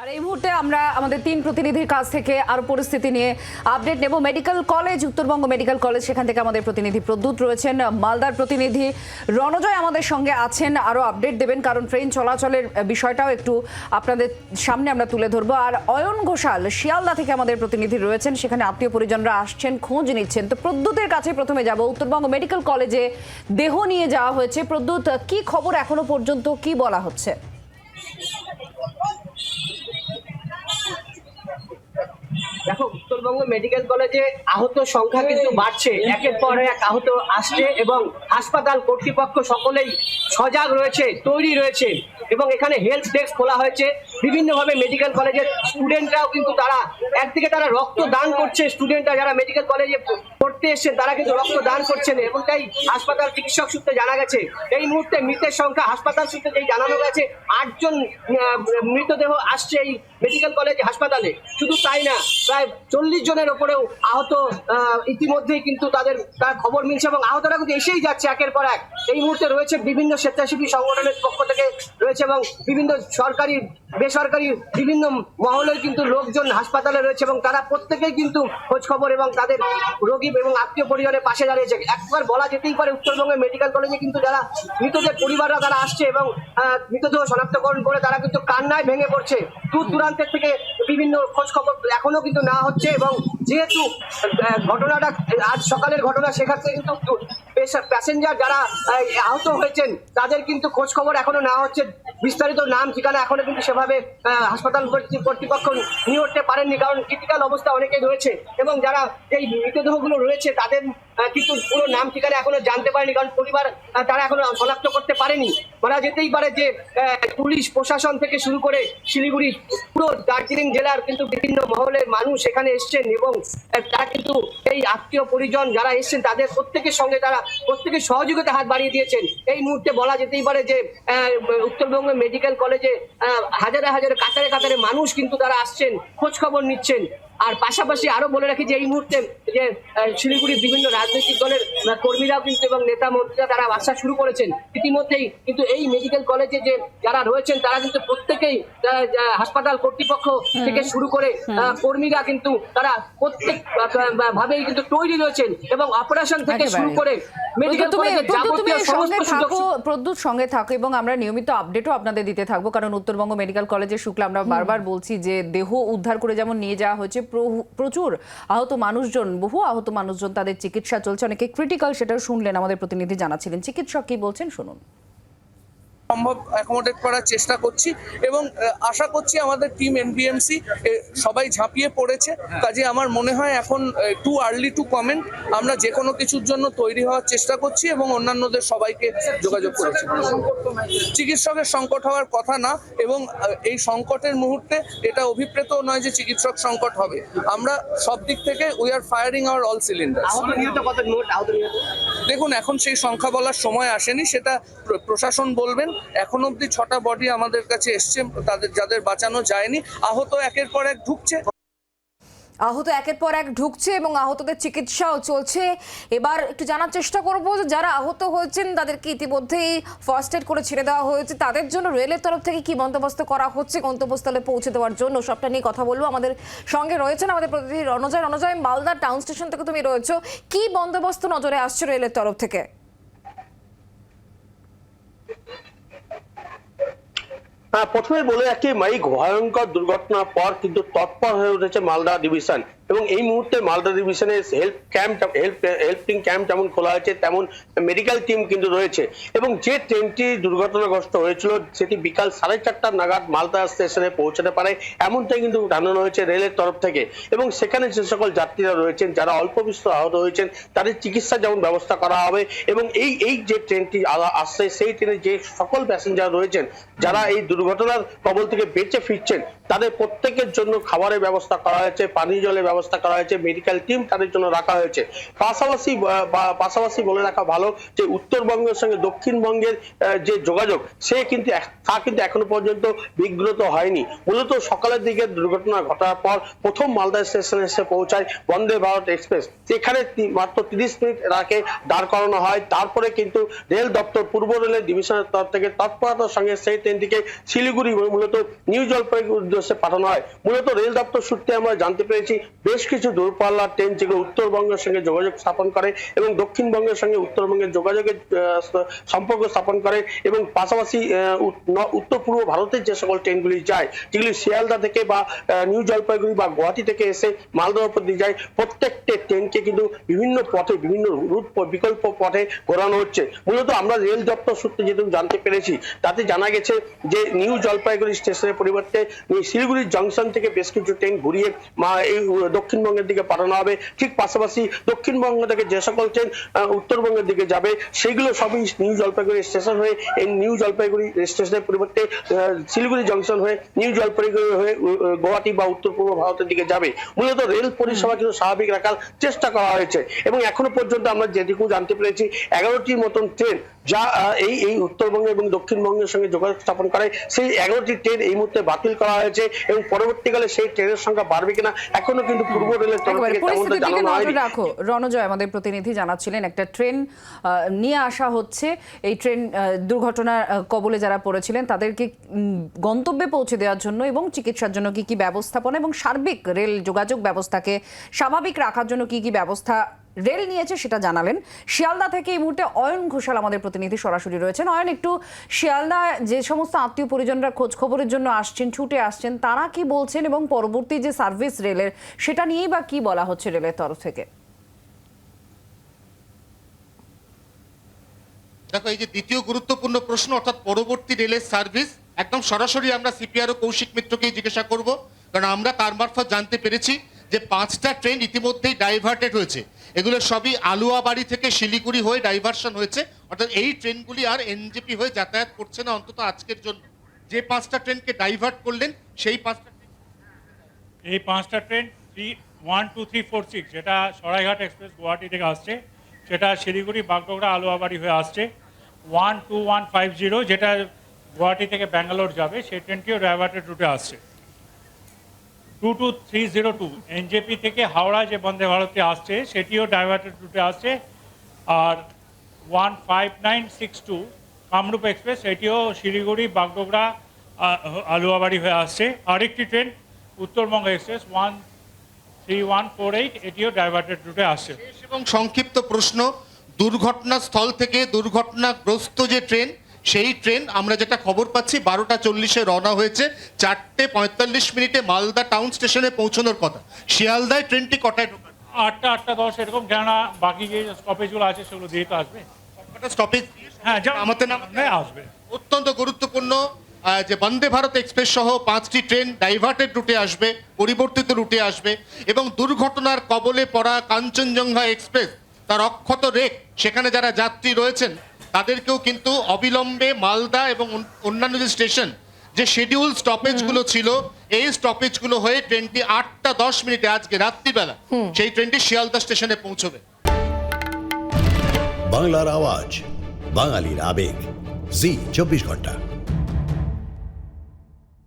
আর এই মুহূর্তে আমরা আমাদের তিন প্রতিনিধির কাছ থেকে আরও পরিস্থিতি নিয়ে আপডেট নেব। Medical college Uttarbanga medical college সেখান থেকে আমাদের প্রতিনিধি প্রদ্যুৎ রয়েছেন। মালদার প্রতিনিধি রণজয় আমাদের সঙ্গে আছেন, আরও আপডেট দেবেন, কারণ ট্রেন চলাচলের বিষয়টাও একটু আপনাদের সামনে আমরা তুলে ধরবো। আর অয়ন ঘোষাল, শিয়ালদা থেকে আমাদের প্রতিনিধি রয়েছেন, সেখানে আত্মীয় পরিজনরা আসছেন, খোঁজ নিচ্ছেন। তো প্রদ্যুতের কাছে প্রথমে যাব। উত্তরবঙ্গ মেডিকেল কলেজে দেহ নিয়ে যাওয়া হয়েছে। প্রদ্যুৎ, কি খবর এখনও পর্যন্ত? কি বলা হচ্ছে দেখো উত্তরবঙ্গ মেডিকেল কলেজে আহত সংখ্যা কিন্তু বাড়ছে। একের পর এক আহত আসছে এবং হাসপাতাল কর্তৃপক্ষ সকলেই সজাগ রয়েছে তৈরি রয়েছে এবং এখানে হেলথ ডেস্ক খোলা হয়েছে। বিভিন্নভাবে মেডিকেল কলেজের স্টুডেন্টরাও কিন্তু তারা একদিকে তারা রক্ত দান করছে স্টুডেন্টরা যারা মেডিকেল কলেজে পড়তে এসছেন তারা কিন্তু রক্ত দান করছেন। এবং তাই হাসপাতাল চিকিৎসক সূত্রে জানা গেছে। এই মুহূর্তে মৃতের সংখ্যা হাসপাতাল সূত্রে যেই জানানো গেছে আটজন মৃতদেহ আসছে এই মেডিকেল কলেজ হাসপাতালে। শুধু তাই না প্রায় চল্লিশ জনের ওপরেও আহত আহ, ইতিমধ্যেই কিন্তু তাদের তার খবর মিলছে এবং আহতরা কিন্তু এসেই যাচ্ছে একের পর এক। এই মুহূর্তে রয়েছে বিভিন্ন স্বেচ্ছাসেবী সংগঠনের পক্ষ থেকে রয়েছে এবং বিভিন্ন সরকারি বেসরকারি বিভিন্ন মহলের কিন্তু লোকজন হাসপাতালে রয়েছে এবং তারা প্রত্যেকেই কিন্তু খোঁজ খবর এবং তাদের রোগী এবং আত্মীয় পরিজনের পাশে দাঁড়িয়েছে। একবার বলা যেতেই পারে উত্তরবঙ্গের মেডিকেল কলেজে কিন্তু যারা মৃতদের পরিবাররা তারা আসছে এবং মৃতদেহ শনাক্তকরণ করে তারা কিন্তু কান্নায় ভেঙে পড়ছে। দূর দূরান্তের থেকে বিভিন্ন খোঁজ খবর এখনও কিন্তু না হচ্ছে এবং যেহেতু ঘটনাটা আজ সকালের ঘটনা সেক্ষেত্রে কিন্তু প্যাসেঞ্জার যারা আহত হয়েছেন, তাদের কিন্তু খোঁজ খবর এখনও না হচ্ছে। বিস্তারিত নাম, ঠিকানা এখনও কিন্তু সেভাবে হাসপাতাল কর্তৃ- কর্তৃপক্ষ নিয়ে উঠতে পারেননি, কারণ ক্রিটিক্যাল অবস্থা অনেকেই রয়েছে। এবং যারা এই মৃতদেহগুলো রয়েছে, তাদের কিন্তু পুরো নাম ঠিকানা এখনও জানতে পারেনি, কারণ পরিবার তারা এখনও শনাক্ত করতে পারেনি। বলা যেতেই পারে যে পুলিশ, প্রশাসন থেকে শুরু করে শিলিগুড়ি, পুরো দার্জিলিং জেলার কিন্তু বিভিন্ন মহলের মানুষ এখানে এসছেন এবং তারা কিন্তু এই আত্মীয় পরিজন যারা এসছেন, তাদের প্রত্যেকের সঙ্গে তারা প্রত্যেকের সহযোগিতা হাত বাড়িয়ে দিয়েছেন। এই মুহূর্তে বলা যেতেই পারে যে উত্তরবঙ্গ মেডিকেল কলেজে হাজারে হাজারে, কাতারে কাতারে মানুষ কিন্তু তারা আসছেন, খোঁজ খবর নিচ্ছেন। আর পাশাপাশি আরও বলে রাখি যে, এই মুহূর্তে যে শিলিগুড়ির বিভিন্ন রাজনৈতিক দলের কর্মীরাও কিন্তু এবং নেতা মন্ত্রীরা তারা আসা শুরু করেছেন। ইতিমধ্যেই কিন্তু এই মেডিকেল কলেজে যে যারা রয়েছেন তারা কিন্তু প্রত্যেকেই হাসপাতাল কর্তৃপক্ষ থেকে শুরু করে কর্মীরা কিন্তু তারা প্রত্যেক ভাবেই কিন্তু তৈরি রয়েছেন এবং অপারেশন থেকে শুরু করে মেডিকেল প্রদ্যুৎ, কলেজের যাবতীয় সমস্ত সঙ্গে সুযোগ থাকো প্রদ্যুৎ সঙ্গে থাকো এবং আমরা নিয়মিত আপডেটও আপনাদের দিতে থাকব। কারণ উত্তরবঙ্গ মেডিকেল কলেজের শুক্লা আমরা বারবার বলছি যে দেহ উদ্ধার করে যেমন নিয়ে যাওয়া হয়েছে প্রচুর আহত মানুষজন বহু আহত মানুষজন তাদের চিকিৎসা চলছে। অনেকে ক্রিটিক্যাল সেটাও শুনলেন, আমাদের প্রতিনিধি জানাচ্ছিলেন। চিকিৎসক কি বলছেন, শুনুন। সম্ভব অ্যাকোমোডেট করার চেষ্টা করছি এবং আশা করছি আমাদের টিম এনবিএমসি সবাই ঝাঁপিয়ে পড়েছে। কাজে আমার মনে হয় এখন টু আর্লি টু কমেন্ট আমরা যে কোনো কিছুর জন্য তৈরি হওয়ার চেষ্টা করছি এবং অন্যান্যদের সবাইকে যোগাযোগ করেছি। চিকিৎসকের সংকট হওয়ার কথা না এবং এই সংকটের মুহূর্তে এটা অভিপ্রেত নয় যে চিকিৎসক সংকট হবে। আমরা সব দিক থেকে we are firing our all cylinder দেখুন এখন সেই সংখ্যা বলার সময় আসেনি সেটা প্র- প্রশাসন বলবেন এখন অবধি ছটা বডি আমাদের কাছে এসছে, তাদের যাদের বাঁচানো যায়নি, আহত একের পর এক ঢুকছে। আহত একের পর এক ঢুকছে এবং আহতদের চিকিৎসাও চলছে। এবার একটু জানার চেষ্টা করব যে যারা আহত হয়েছেন, তাদেরকে ইতিমধ্যেই ফার্স্ট এড করে ছেড়ে দেওয়া হয়েছে। তাদের জন্য রেলের তরফ থেকে কি বন্দোবস্ত করা হচ্ছে, গন্তব্যস্থলে পৌঁছে দেওয়ার জন্য সবটা নিয়ে কথা বলব। আমাদের সঙ্গে রয়েছেন আমাদের প্রতিনিধি রণজয়। রণজয়, মালদা টাউন স্টেশন থেকে তুমি রয়েছো। কি বন্দোবস্ত নজরে আসছে রেলের তরফ থেকে? প্রথমে বলে রাখি মাইক ভয়ঙ্কর দুর্ঘটনার পর কিন্তু তৎপর হয়ে উঠেছে মালদা ডিভিশন। এবং এই মুহূর্তে মালদা ডিভিশনে help camp help helping camp যেমন খোলা হয়েছে, তেমন মেডিকেল টিম কিন্তু রয়েছে। এবং যে ট্রেনটি দুর্ঘটনাগ্রস্ত হয়েছিল, সেটি বিকাল সাড়ে চারটার নাগাদ মালদা স্টেশনে পৌঁছাতে পারে, এমনটাই কিন্তু জানানো হয়েছে রেলের তরফ থেকে। এবং সেখানে যে সকল যাত্রীরা রয়েছেন, যারা অল্প বিস্তর আহত হয়েছেন, তাদের চিকিৎসা যেমন ব্যবস্থা করা হবে, এবং এই এই যে ট্রেনটি আসছে, সেই ট্রেনে যে সকল প্যাসেঞ্জার রয়েছেন, যারা এই দুর্ঘটনার কবল থেকে বেঁচে ফিরছেন তাদের প্রত্যেকের জন্য খাবারের ব্যবস্থা করা হয়েছে, পানীয় জলের ব্যবস্থা করা হয়েছে মেডিকেল টিম তাদের জন্য রাখা হয়েছে। পাশাপাশি পাশাপাশি বলে রাখা ভালো যে উত্তরবঙ্গের সঙ্গে দক্ষিণবঙ্গের যে যোগাযোগ, সে কিন্তু তা কিন্তু এখনও পর্যন্ত বিঘ্নত হয়নি। মূলত সকালের দিকে দুর্ঘটনা ঘটার পর প্রথম মালদা স্টেশনে এসে পৌঁছায় বন্দে ভারত এক্সপ্রেস। এখানে মাত্র তিরিশ মিনিট রাখে দাঁড় করানো হয়। তারপরে কিন্তু রেল দপ্তর, পূর্ব রেলের ডিভিশনের তরফ থেকে তৎপরতার সঙ্গে সেই ট্রেনটিকে শিলিগুড়ি, মূলত নিউ জলপাইগুড়ির উদ্দেশ্যে পাঠানো হয়। মূলত রেল দপ্তর সূত্রে আমরা জানতে পেরেছি বেশ কিছু দূরপাল্লার ট্রেন যেগুলো উত্তরবঙ্গের সঙ্গে যোগাযোগ স্থাপন করে এবং দক্ষিণবঙ্গের সঙ্গে উত্তরবঙ্গের যোগাযোগের সম্পর্ক স্থাপন করে এবং পাশাপাশি উত্তর পূর্ব ভারতের যে সকল ট্রেনগুলি যায়, যেগুলি শিয়ালদা থেকে বা নিউ জলপাইগুড়ি বা গুয়াহাটি থেকে এসে মালদার উপর দিয়ে যায়, প্রত্যেকটি ট্রেনকে কিন্তু বিভিন্ন পথে, বিভিন্ন রুট বিকল্প পথে ঘোরানো হচ্ছে। মূলত আমরা রেল দপ্তর সূত্রে যেটুকু জানতে পেরেছি, তাতে জানা গেছে যে নিউ জলপাইগুড়ি স্টেশনের পরিবর্তে শিলিগুড়ি জংশন থেকে বেশ কিছু ট্রেন ঘুরিয়ে দক্ষিণবঙ্গের দিকে পাঠানো হবে। ঠিক পাশাপাশি দক্ষিণবঙ্গ থেকে যে সকল ট্রেন উত্তরবঙ্গের দিকে যাবে সেগুলো সবই নিউ জলপাইগুড়ি স্টেশন হয়ে, এই নিউ জলপাইগুড়ি স্টেশনের পরিবর্তে শিলিগুড়ি জংশন হয়ে, নিউ জলপাইগুড়ি হয়ে গুয়াহাটি বা উত্তর পূর্ব ভারতের দিকে যাবে। মূলত রেল পরিষেবা কিন্তু স্বাভাবিক রাখার চেষ্টা করা হয়েছে। এবং এখনও পর্যন্ত আমরা যেটুকু জানতে পেরেছি এগারোটির মতন ট্রেন যা এই এই উত্তরবঙ্গ এবং দক্ষিণবঙ্গের সঙ্গে যোগাযোগ স্থাপন করে, সেই এগারোটি ট্রেন এই মুহূর্তে বাতিল করা হয়েছে এবং পরবর্তীকালে সেই ট্রেনের সংখ্যা বাড়বে কিনা, এখনও কিন্তু পূর্ব রেলের তরফ একেবারে পরিস্থিতির দিকে নজর রাখো। রণজয় আমাদের প্রতিনিধি জানাচ্ছিলেন একটা ট্রেন আহ, নিয়ে আসা হচ্ছে। এই ট্রেন দুর্ঘটনার কবলে যারা পড়েছিলেন তাদেরকে গন্তব্যে পৌঁছে দেওয়ার জন্য এবং চিকিৎসার জন্য কি কি ব্যবস্থাপনা এবং সার্বিক রেল যোগাযোগ ব্যবস্থাকে স্বাভাবিক রাখার জন্য কি কি ব্যবস্থা রেল নিয়েছে, সেটা জানালেন। শিয়ালদা থেকে এই মুহূর্তে অয়ন ঘোষাল আমাদের প্রতিনিধি সরাসরি রয়েছেন। অয়ন, একটু শিয়ালদা যে সমস্ত আত্মীয় পরিজনরা খোঁজ খবরের জন্য আসছেন, ছুটে আসছেন, তারা কি বলছেন এবং পরবর্তী যে সার্ভিস রেলের, সেটা নিয়েই বা কি বলা হচ্ছে রেলের তরফ থেকে? দেখো, এই যে দ্বিতীয় গুরুত্বপূর্ণ প্রশ্ন, অর্থাৎ পরবর্তী রেলের সার্ভিস, একদম সরাসরি আমরা সিপিআর ও কৌশিক মিত্রকেই জিজ্ঞাসা করব। কারণ আমরা তার মারফত জানতে পেরেছি। যে পাঁচটা ট্রেন ইতিমধ্যেই ডাইভার্টেড হয়েছে। এগুলো সবই আলুয়াবাড়ি থেকে শিলিগুড়ি হয়ে ডাইভার্সন হয়েছে। অর্থাৎ এই ট্রেনগুলি আর এনজেপি হয়ে যাতায়াত করছে না, অন্তত আজকের জন্য। যে পাঁচটা ট্রেনকে ডাইভার্ট করলেন, সেই পাঁচটা ট্রেন এই পাঁচটা train three one two three four six যেটা সরাইঘাট এক্সপ্রেস গুয়াহাটি থেকে আসছে, সেটা শিলিগুড়ি, বাগডোগরা, আলুয়াবাড়ি হয়ে আসছে। One two one five zero যেটা গুয়াহাটি থেকে ব্যাঙ্গালোর যাবে, সেই ট্রেনটিও ডাইভার্টেড রুটে আসছে। Two two three zero two NJP থেকে হাওড়া যে বন্দে ভারতে আসছে, সেটিও ডাইভার্টেড রুটে আসছে। আর one five nine six two Kamrup express এটিও শিলিগুড়ি, বাগডোগরা আলুয়াবাড়ি হয়ে আসছে। আরেকটি train Uttarbanga express one three one four eight এটিও ডাইভার্টেড রুটে আসছে। এবং সংক্ষিপ্ত প্রশ্ন, দুর্ঘটনাস্থল থেকে দুর্ঘটনাগ্রস্ত যে ট্রেন সেই ট্রেন আমরা যেটা খবর পাচ্ছি বারোটা চল্লিশে রওনা হয়েছে। চারটে পঁয়তাল্লিশ মিনিটে মালদা টাউন স্টেশনে পৌঁছানোর কথা। শিয়ালদায় ট্রেনটি কটায় ঢোকার? আটটা আটটা দশ এরকম কেননা বাকি যে স্টপেজগুলো আছে সেগুলো দিয়ে তো আসবে। কটা স্টপেজ হ্যাঁ আমাদের নাম হ্যাঁ আসবে। অত্যন্ত গুরুত্বপূর্ণ যে বন্দে ভারত এক্সপ্রেস সহ পাঁচটি ট্রেন ডাইভার্টেড রুটে আসবে পরিবর্তিত রুটে আসবে এবং দুর্ঘটনার কবলে পড়া কাঞ্চনজঙ্ঘা এক্সপ্রেস তার অক্ষত রেক সেখানে যারা যাত্রী রয়েছেন তাদেরকেও কিন্তু অবিলম্বে মালদা এবং অন্যান্য যে স্টেশন যে শিডিউল স্টপেজগুলো ছিল এই স্টপেজগুলো হয়ে ট্রেনটি আটটা দশ মিনিটে আজকে রাত্রিবেলা সেই ট্রেনটি শিয়ালদা স্টেশনে পৌঁছবে। বাংলার আওয়াজ বাঙালির আবেগ জি চব্বিশ ঘণ্টা।